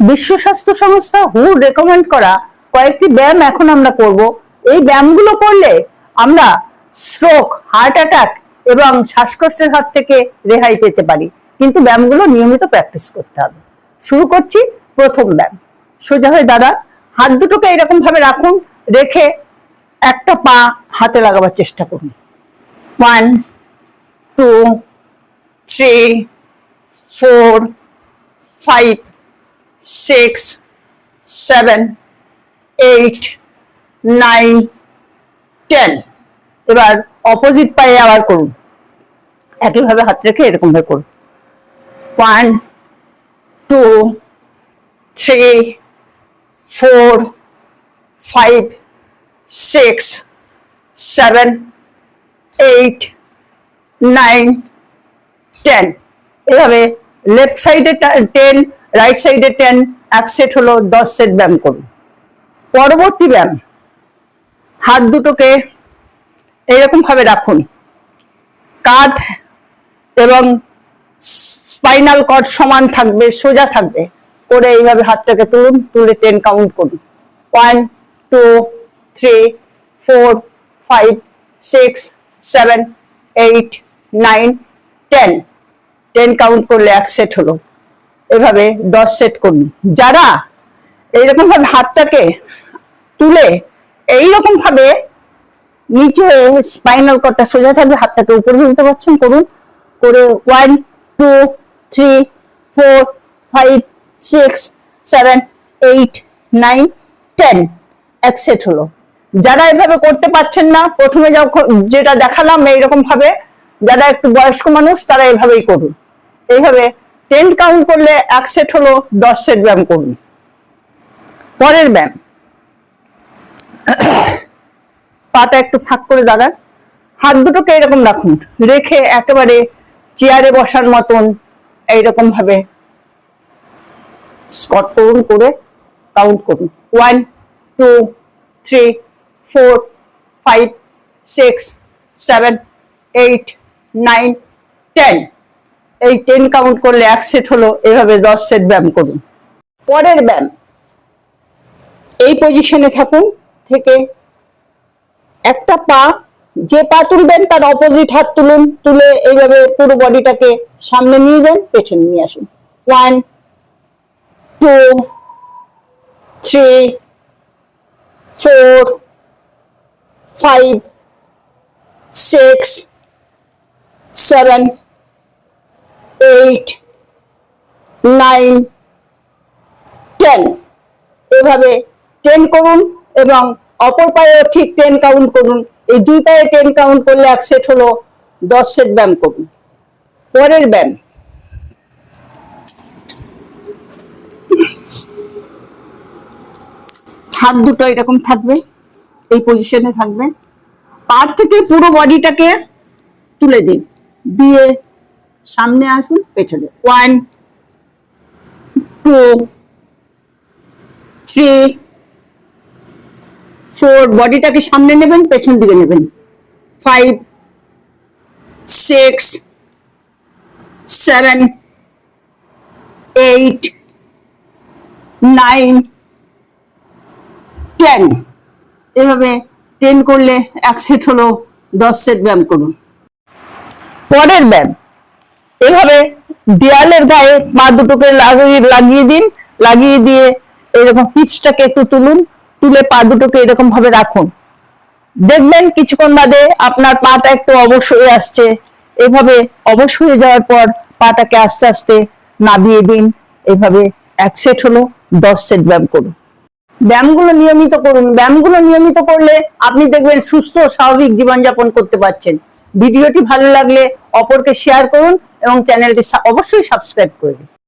বিশ্ব স্বাস্থ্য সংস্থা হু রেকমেন্ড করা কয়েকটি ব্যায়াম এখন আমরা করব। এই ব্যায়ামগুলো করলে আমরা স্ট্রোক হার্ট অ্যাটাক এবং শ্বাসকষ্টের হাত থেকে রেহাই পেতে পারি। কিন্তু ব্যায়ামগুলো নিয়মিত প্র্যাকটিস করতে হবে। শুরু করছি প্রথম ব্যায়াম। সোজা হয়ে দাঁড়া। হাত দুটোকে এরকম ভাবে রাখুন, রেখে একটা পা হাতে লাগাবার চেষ্টা করুন। One two three four five six seven eight nine ten এবার অপোজিট পায়ে আবার করুন। একইভাবে হাত রেখে এরকম ভাবে করুন। One two three four five six seven eight nine ten এভাবে লেফট সাইডে টেন রাইট সাইডে টেন এক সেট হলো দশ সেট ব্যায়াম করুন। পরবর্তী ব্যায়াম, হাত দুটোকে এইরকম ভাবে রাখুন। কাঁধ এবং স্পাইনাল কর্ড সমান থাকবে, সোজা থাকবে। করে এইভাবে হাতটাকে তুলুন, তুলে টেন কাউন্ট করুন। One two three four five six seven eight nine ten ten count করলে এক সেট হলো। এভাবে দশ সেট করুন যারা এইরকম ভাবে হাতটাকে তুলে এইরকম ভাবে নিচে স্পাইনাল কর্ডটা সোজা থাকবে, হাতটাকে উপরে তুলতে পারছেন, করুন। করে one two three four five six seven eight nine ten এক সেট হলো। যারা এভাবে করতে পারছেন না, প্রথমে যখন যেটা দেখালাম এইরকম ভাবে, যারা একটু বয়স্ক মানুষ, তারা এভাবেই করুন। এইভাবে টেন কাউন্ট করলে এক সেট হলো দশ সেট ব্যায়াম করুন। পরের ব্যায়াম। পাটা একটু ফাঁক করে দাঁড়ান। হাত দুটোকে এরকম রাখুন। রেখে একেবারে চেয়ারে বসার মতন এইরকম ভাবে স্কট করুন করে কাউন্ট করুন। One two three four five six seven eight nine ten এই টেন কাউন্ট করলে এক সেট হলো, এভাবে দশ সেট ব্যায়াম করুন। পরের ব্যায়াম, এই পজিশনে থাকুন, থেকে একটা পা, যে পা তুলবেন তার অপোজিট হাত তুলুন, তুলে এইভাবে পুরো বডিটাকে সামনে নিয়ে যান, পেছনে নিয়ে আসুন। One two three four five six seven eight nine ten এভাবে টেন করুন এবং অপর পায়েও ঠিক টেন কাউন্ট করুন। এই দুই পায়ে টেন কাউন্ট করলে এক সেট হলো দশ সেট ব্যায়াম করুন। পরের ব্যায়াম। হাত দুটো এরকম থাকবে, এই পজিশনে থাকবে। পার থেকে পুরো বডিটাকে তুলে দিন। দিয়ে সামনে আসুন, পেছনে। ওয়ান টু থ্রি ফোর বডিটাকে সামনে নেবেন, পেছন দিকে নেবেন। Five six seven eight nine ten এভাবে টেন করলে এক সেট হলো, দশ সেট ব্যায়াম করুন। পরের ব্যায়াম। এভাবে দেয়ালের গায়ে পা দুটোকে লাগিয়ে লাগিয়ে দিন, লাগিয়ে দিয়ে এরকম হিপসটাকে একটু তুলুন, তুলে পা দুটোকে এরকম ভাবে রাখুন। দেখবেন কিছুক্ষণ বাদে আপনার পাটা একটু অবশ হয়ে আসছে। এভাবে অবশ হয়ে যাওয়ার পর পাটাকে আস্তে আস্তে নামিয়ে দিন। এভাবে এক সেট হলো, দশ সেট ব্যায়াম করুন। ব্যায়ামগুলো নিয়মিত করুন। ব্যায়ামগুলো নিয়মিত করলে আপনি দেখবেন সুস্থ স্বাভাবিক জীবনযাপন করতে পারছেন। ভিডিওটি ভালো লাগলে অপরকে শেয়ার করুন। এবং চ্যানেলটি অবশ্যই সাবস্ক্রাইব করে দিন।